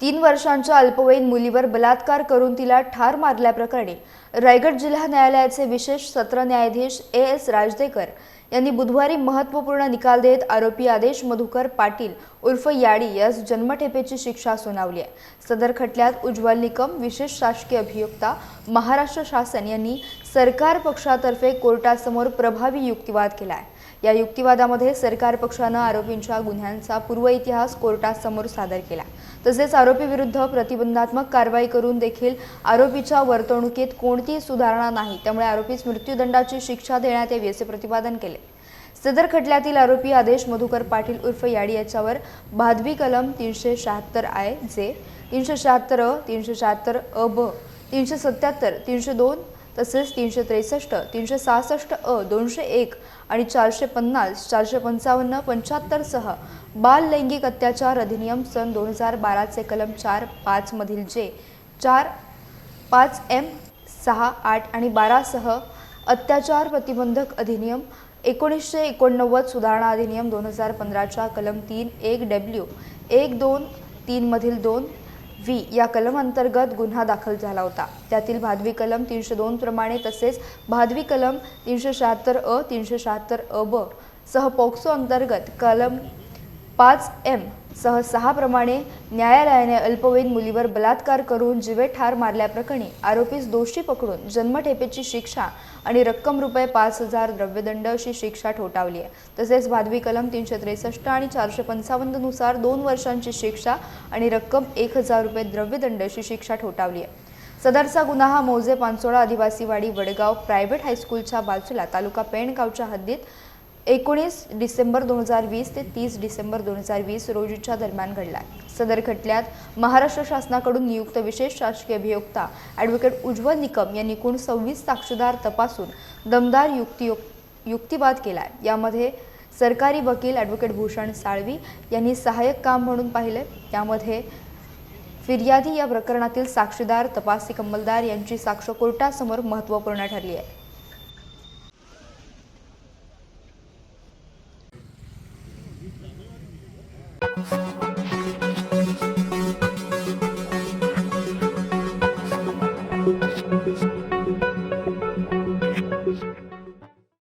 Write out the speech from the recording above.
तीन वर्षांच्या अल्पवयीन मुलीवर बलात्कार करून तिला ठार मारल्याप्रकरणी रायगड जिल्हा न्यायालयाचे विशेष सत्र न्यायाधीश ए एस राजदेकर यांनी बुधवारी महत्त्वपूर्ण निकाल देत आरोपी आदेश मधुकर पाटील उर्फ याडी यास जन्मठेपेची शिक्षा सुनावली आहे. सदर खटल्यात उज्ज्वल निकम विशेष शासकीय अभियोक्ता महाराष्ट्र शासन यांनी सरकार पक्षातर्फे कोर्टासमोर प्रभावी युक्तिवाद केला आहे. या युक्तिवादामध्ये सरकार पक्षानं आरोपींच्या गुन्ह्यांचा पूर्व इतिहास कोर्टासमोर सादर केला. तसेच आरोपीविरुद्ध प्रतिबंधात्मक कारवाई करून देखील आरोपीच्या वर्तणुकीत कोणतीही सुधारणा नाही. त्यामुळे आरोपीस मृत्यूदंडाची शिक्षा देण्यात यावी असे प्रतिपादन केले. सदर खटल्यातील आरोपी आदेश मधुकर पाटील उर्फ याडी याच्यावर भादवी कलम तीनशे शहात्तर आय जे तीनशे शहात्तर अ तीनशे शहात्तर अ ब तीनशे सत्याहत्तर तीनशे दोन तसेच तीनशे त्रेसष्ट तीनशे सहासष्ट अ दोनशे एक आणि चारशे पन्नास चारशे पंचावन्न पंच्याहत्तरसह बाल लैंगिक अत्याचार अधिनियम सन दोन हजार बाराचे कलम चार पाचमधील जे चार पाच एम सहा आठ आणि बारासह अत्याचार प्रतिबंधक अधिनियम एकोणीसशे एकोणनव्वद सुधारणा अधिनियम दोन हजार पंधराच्या कलम तीन एक डब्ल्यू एक दोन तीनमधील दोन व्ही या कलम अंतर्गत गुन्हा दाखल झाला होता. त्यातील भादवी कलम तीनशे दोन प्रमाणे तसेच भादवी कलम तीनशे शहात्तर अ तीनशे शहात्तर अ ब सह पोक्सो अंतर्गत कलम पाच एम सह सहाप्रमाणे न्यायालयाने अल्पवयीन मुलीवर बलात्कार करून जीवे ठार मारल्याप्रकरणी आरोपीस दोषी पकडून जन्मठेपेची शिक्षा आणि रक्कम रुपये पाच हजार द्रव्यदंड अशी शिक्षा ठोठावली आहे. तसेच भादवी कलम तीनशे त्रेसष्ट आणि चारशे पंचावन्ननुसार दोन वर्षांची शिक्षा आणि रक्कम एक हजार रुपये द्रव्यदंड अशी शिक्षा ठोठावली आहे. सदरचा गुन्हा हा मौजे पांचोळा आदिवासीवाडी वडगाव प्रायव्हेट हायस्कूलच्या बाजूला तालुका पेणगावच्या हद्दीत एकोणीस डिसेंबर दोन हजार वीस ते तीस डिसेंबर दोन हजार वीस रोजीच्या दरम्यान घडला सदर खटल्यात महाराष्ट्र शासनाकडून नियुक्त विशेष शासकीय अभियोक्ता ॲडव्होकेट उज्ज्वल निकम यांनी एकूण सव्वीस साक्षीदार तपासून दमदार युक्ती युक्तिवाद केला आहे यामध्ये सरकारी वकील ॲडव्होकेट भूषण साळवी यांनी सहाय्यक काम म्हणून पाहिले त्यामध्ये फिर्यादी या प्रकरणातील साक्षीदार तपासी कंबलदार यांची साक्ष कोर्टासमोर महत्त्वपूर्ण ठरली आहे.